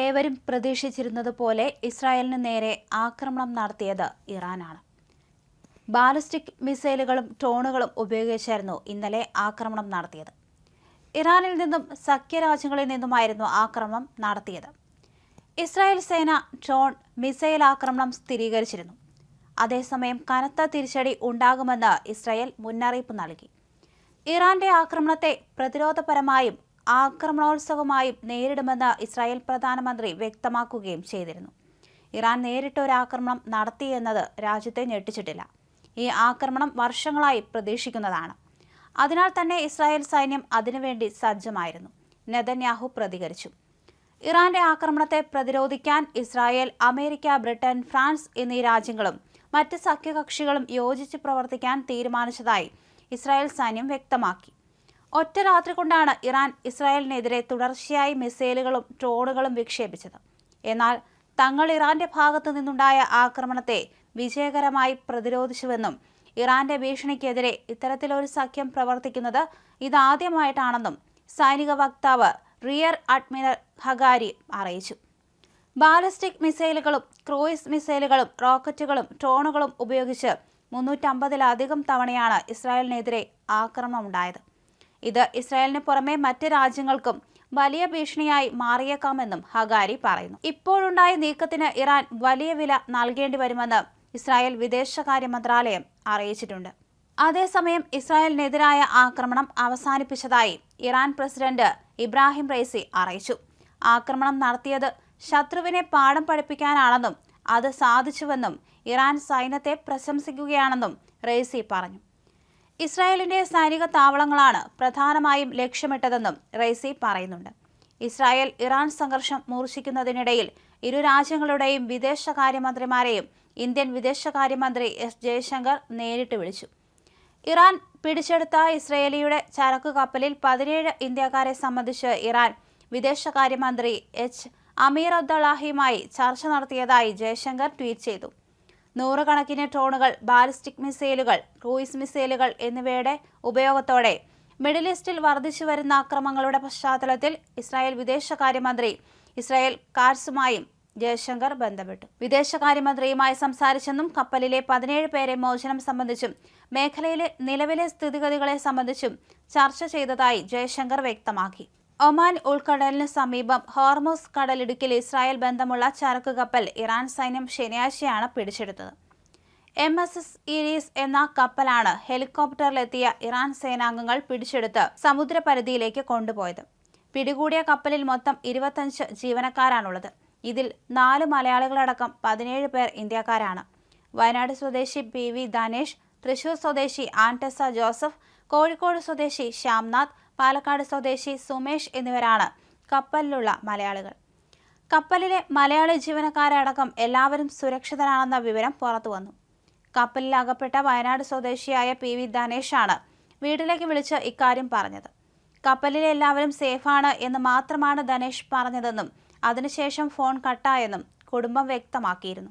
ഏവരും പ്രതീക്ഷിച്ചിരുന്നതുപോലെ ഇസ്രായേലിന് നേരെ ആക്രമണം നടത്തിയത് ഇറാനാണ്. ബാലിസ്റ്റിക് മിസൈലുകളും ഡ്രോണുകളും ഉപയോഗിച്ചായിരുന്നു ഇന്നലെ ആക്രമണം നടത്തിയത്. ഇറാനിൽ നിന്നും സഖ്യരാജ്യങ്ങളിൽ നിന്നുമായിരുന്നു ആക്രമണം നടത്തിയത്. ഇസ്രായേൽ സേന ഡ്രോൺ മിസൈൽ ആക്രമണം സ്ഥിരീകരിച്ചിരുന്നു. അതേസമയം കനത്ത തിരിച്ചടി ഉണ്ടാകുമെന്ന് ഇസ്രായേൽ മുന്നറിയിപ്പ് നൽകി. ഇറാന്റെ ആക്രമണത്തെ പ്രതിരോധപരമായും ആക്രമണോത്സവമായും നേരിടുമെന്ന് ഇസ്രായേൽ പ്രധാനമന്ത്രി വ്യക്തമാക്കുകയും ചെയ്തിരുന്നു. ഇറാൻ നേരിട്ട് ഒരു ആക്രമണം നടത്തിയെന്നത് രാജ്യത്തെ ഞെട്ടിച്ചിട്ടില്ല. ഈ ആക്രമണം വർഷങ്ങളായി പ്രതീക്ഷിക്കുന്നതാണ്. അതിനാൽ തന്നെ ഇസ്രായേൽ സൈന്യം അതിനുവേണ്ടി സജ്ജമായിരുന്നു. നെതന്യാഹു പ്രതികരിച്ചു. ഇറാന്റെ ആക്രമണത്തെ പ്രതിരോധിക്കാൻ ഇസ്രായേൽ അമേരിക്ക ബ്രിട്ടൻ ഫ്രാൻസ് എന്നീ രാജ്യങ്ങളും മറ്റ് സഖ്യകക്ഷികളും യോജിച്ച് പ്രവർത്തിക്കാൻ തീരുമാനിച്ചതായി ഇസ്രായേൽ സൈന്യം വ്യക്തമാക്കി. ഒറ്റ രാത്രി കൊണ്ടാണ് ഇറാൻ ഇസ്രായേലിനെതിരെ തുടർച്ചയായി മിസൈലുകളും ഡ്രോണുകളും വിക്ഷേപിച്ചത്. എന്നാൽ തങ്ങൾ ഇറാന്റെ ഭാഗത്തു നിന്നുണ്ടായ ആക്രമണത്തെ വിജയകരമായി പ്രതിരോധിച്ചുവെന്നും ഇറാന്റെ ഭീഷണിക്കെതിരെ ഇത്തരത്തിലൊരു സഖ്യം പ്രവർത്തിക്കുന്നത് ഇതാദ്യമായിട്ടാണെന്നും സൈനിക വക്താവ് റിയർ അഡ്മിറൽ ഹഗാരി അറിയിച്ചു. ബാലിസ്റ്റിക് മിസൈലുകളും ക്രൂയിസ് മിസൈലുകളും റോക്കറ്റുകളും ഡ്രോണുകളും ഉപയോഗിച്ച് മുന്നൂറ്റമ്പതിലധികം തവണയാണ് ഇസ്രായേലിനെതിരെ ആക്രമണമുണ്ടായത്. ഇത് ഇസ്രായേലിന് പുറമെ മറ്റ് രാജ്യങ്ങൾക്കും വലിയ ഭീഷണിയായി മാറിയേക്കാമെന്നും ഹഗാരി പറയുന്നു. ഇപ്പോഴുണ്ടായ നീക്കത്തിന് ഇറാൻ വലിയ വില നൽകേണ്ടി വരുമെന്ന് ഇസ്രായേൽ വിദേശകാര്യ മന്ത്രാലയം അറിയിച്ചിട്ടുണ്ട്. അതേസമയം ഇസ്രായേലിനെതിരായ ആക്രമണം അവസാനിപ്പിച്ചതായി ഇറാൻ പ്രസിഡന്റ് ഇബ്രാഹിം റൈസി അറിയിച്ചു. ആക്രമണം നടത്തിയത് ശത്രുവിനെ പാഠം പഠിപ്പിക്കാനാണെന്നും അത് സാധിച്ചുവെന്നും ഇറാൻ സൈന്യത്തെ പ്രശംസിക്കുകയാണെന്നും റൈസി പറഞ്ഞു. ഇസ്രായേലിന്റെ സൈനിക താവളങ്ങളാണ് പ്രധാനമായും ലക്ഷ്യമിട്ടതെന്നും റൈസി പറയുന്നുണ്ട്. ഇസ്രായേൽ ഇറാൻ സംഘർഷം മൂർച്ഛിക്കുന്നതിനിടയിൽ ഇരു രാജ്യങ്ങളുടെയും വിദേശകാര്യമന്ത്രിമാരെയും ഇന്ത്യൻ വിദേശകാര്യമന്ത്രി എസ് ജയശങ്കർ നേരിട്ട് വിളിച്ചു. ഇറാൻ പിടിച്ചെടുത്ത ഇസ്രയേലിയുടെ ചരക്കു കപ്പലിൽ പതിനേഴ് ഇന്ത്യക്കാരെ സംബന്ധിച്ച് ഇറാൻ വിദേശകാര്യമന്ത്രി എച്ച് അമീർ അബ്ദുള്ളാഹിയുമായി ചർച്ച നടത്തിയതായി ജയശങ്കർ ട്വീറ്റ് ചെയ്തു. നൂറുകണക്കിന് ഡ്രോണുകൾ ബാലിസ്റ്റിക് മിസൈലുകൾ ക്രൂയിസ് മിസൈലുകൾ എന്നിവയുടെ ഉപയോഗത്തോടെ മിഡിൽ ഈസ്റ്റിൽ വർദ്ധിച്ചു വരുന്ന അക്രമങ്ങളുടെ പശ്ചാത്തലത്തിൽ ഇസ്രായേൽ വിദേശകാര്യമന്ത്രി ഇസ്രായേൽ കാർസുമായും ജയശങ്കർ ബന്ധപ്പെട്ടു. വിദേശകാര്യമന്ത്രിയുമായി സംസാരിച്ചെന്നും കപ്പലിലെ പതിനേഴ് പേരെ മോചനം സംബന്ധിച്ചും മേഖലയിലെ നിലവിലെ സ്ഥിതിഗതികളെ സംബന്ധിച്ചും ചർച്ച ചെയ്തതായി ജയശങ്കർ വ്യക്തമാക്കി. ഒമാൻ ഉൾക്കടലിന് സമീപം ഹോർമോസ് കടലിടുക്കിൽ ഇസ്രായേൽ ബന്ധമുള്ള ചരക്ക് കപ്പൽ ഇറാൻ സൈന്യം ശനിയാഴ്ചയാണ് പിടിച്ചെടുത്തത്. എം എസ് എസ് ഇരീസ് എന്ന കപ്പലാണ് ഹെലികോപ്റ്ററിലെത്തിയ ഇറാൻ സേനാംഗങ്ങൾ പിടിച്ചെടുത്ത് സമുദ്രപരിധിയിലേക്ക് കൊണ്ടുപോയത്. പിടികൂടിയ കപ്പലിൽ മൊത്തം ഇരുപത്തഞ്ച് ജീവനക്കാരാണുള്ളത്. ഇതിൽ നാല് മലയാളികളടക്കം പതിനേഴ് പേർ ഇന്ത്യക്കാരാണ്. വയനാട് സ്വദേശി പി വി ധനേഷ് തൃശൂർ സ്വദേശി ആന്റസ ജോസഫ് കോഴിക്കോട് സ്വദേശി ശ്യാംനാഥ് പാലക്കാട് സ്വദേശി സുമേഷ് എന്നിവരാണ് കപ്പലിലുള്ള മലയാളികൾ. കപ്പലിലെ മലയാളി ജീവനക്കാരടക്കം എല്ലാവരും സുരക്ഷിതരാണെന്ന വിവരം പുറത്തു വന്നു. കപ്പലിൽ അകപ്പെട്ട വയനാട് സ്വദേശിയായ പി വി ധനേഷാണ് വീട്ടിലേക്ക് വിളിച്ച് ഇക്കാര്യം പറഞ്ഞത്. കപ്പലിലെ എല്ലാവരും സേഫാണ് എന്ന് മാത്രമാണ് ധനേഷ് പറഞ്ഞതെന്നും അതിനുശേഷം ഫോൺ കട്ടായെന്നും കുടുംബം വ്യക്തമാക്കിയിരുന്നു.